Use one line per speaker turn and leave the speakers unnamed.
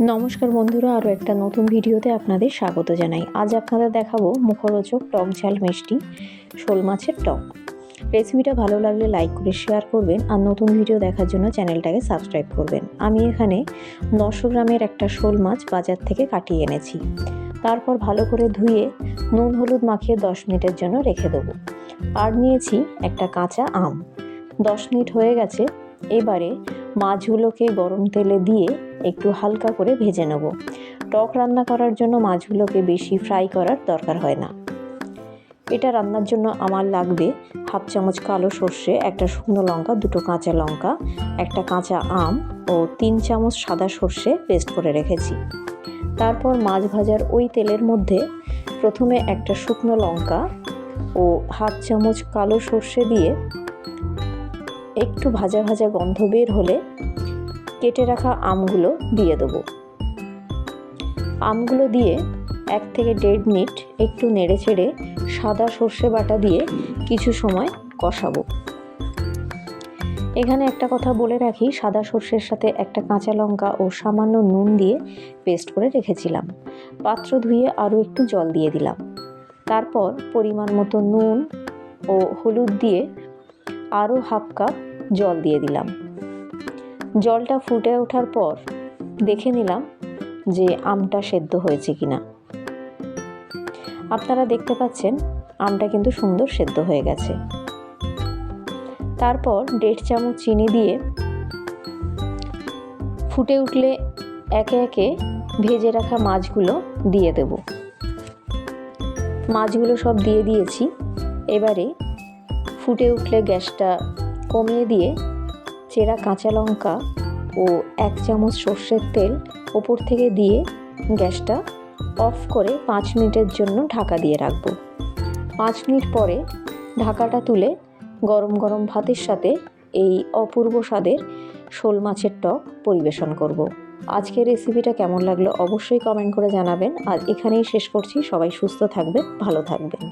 নমস্কার বন্ধুরা আরও একটা নতুন ভিডিওতে আপনাদের স্বাগত জানাই। আজ আপনাদের দেখাবো মুখরোচক, টক ঝাল, মিষ্টি, শোল মাছের টক। রেসিপিটা ভালো লাগলে লাইক করে শেয়ার করবেন আর নতুন ভিডিও দেখার জন্য চ্যানেলটাকে সাবস্ক্রাইব করবেন। আমি এখানে নশো গ্রামের একটা শোল মাছ বাজার থেকে কাটিয়ে এনেছি। তারপর ভালো করে ধুয়ে নুন, হলুদ মাখিয়ে দশ মিনিটের জন্য রেখে দেবো। আর নিয়েছি একটা কাঁচা আম। দশ মিনিট হয়ে গেছে। এবারে মাছগুলোকে গরম তেলে দিয়ে একটু হালকা করে ভেজে নেব। টক রান্না করার জন্য মাছগুলোকে বেশি ফ্রাই করার দরকার হয় না। এটা রান্নার জন্য আমার লাগবে হাফ চামচ কালো সর্ষে, একটা শুকনো লঙ্কা, দুটো কাঁচা লঙ্কা, একটা কাঁচা আম ও তিন চামচ সাদা সর্ষে পেস্ট করে রেখেছি। তারপর মাছ ভাজার ওই তেলের মধ্যে প্রথমে একটা শুকনো লঙ্কা ও হাফ চামচ কালো সর্ষে দিয়ে একটু ভাজা ভাজা গন্ধ বের হলে কেটে রাখা আমগুলো দিয়ে দেবো। আমগুলো দিয়ে এক থেকে দেড় মিনিট একটু নেড়ে চেড়ে সাদা সর্ষে বাটা দিয়ে কিছু সময় কষাবো। এখানে একটা কথা বলে রাখি, সাদা সর্ষের সাথে একটা কাঁচা লঙ্কা ও সামান্য নুন দিয়ে পেস্ট করে রেখেছিলাম। পাত্র ধুয়ে আরও একটু জল দিয়ে দিলাম। তারপর পরিমাণ মতো নুন ও হলুদ দিয়ে আরও হাফ কাপ জল দিয়ে দিলাম। জলটা ফুটে ওঠার পর দেখে নিলাম যে আমটা সেদ্ধ হয়েছে কিনা। আপনারা দেখতে পাচ্ছেন, আমটা কিন্তু সুন্দর সেদ্ধ হয়ে গেছে। তারপর দেড় চামচ চিনি দিয়ে ফুটে উঠলে একে একে ভেজে রাখা মাছগুলো দিয়ে দেব। মাছগুলো সব দিয়ে দিয়েছি। এবারে ফুটে উঠলে গ্যাসটা কমিয়ে দিয়ে চেরা কাঁচা লঙ্কা ও এক চামচ সর্ষের তেল ওপর থেকে দিয়ে গ্যাসটা অফ করে পাঁচ মিনিটের জন্য ঢাকা দিয়ে রাখব। পাঁচ মিনিট পরে ঢাকাটা তুলে গরম গরম ভাতের সাথে এই অপূর্ব স্বাদের শোল মাছের টক পরিবেশন করব। আজকের রেসিপিটা কেমন লাগল অবশ্যই কমেন্ট করে জানাবেন। আর এখানেই শেষ করছি। সবাই সুস্থ থাকবেন, ভালো থাকবেন।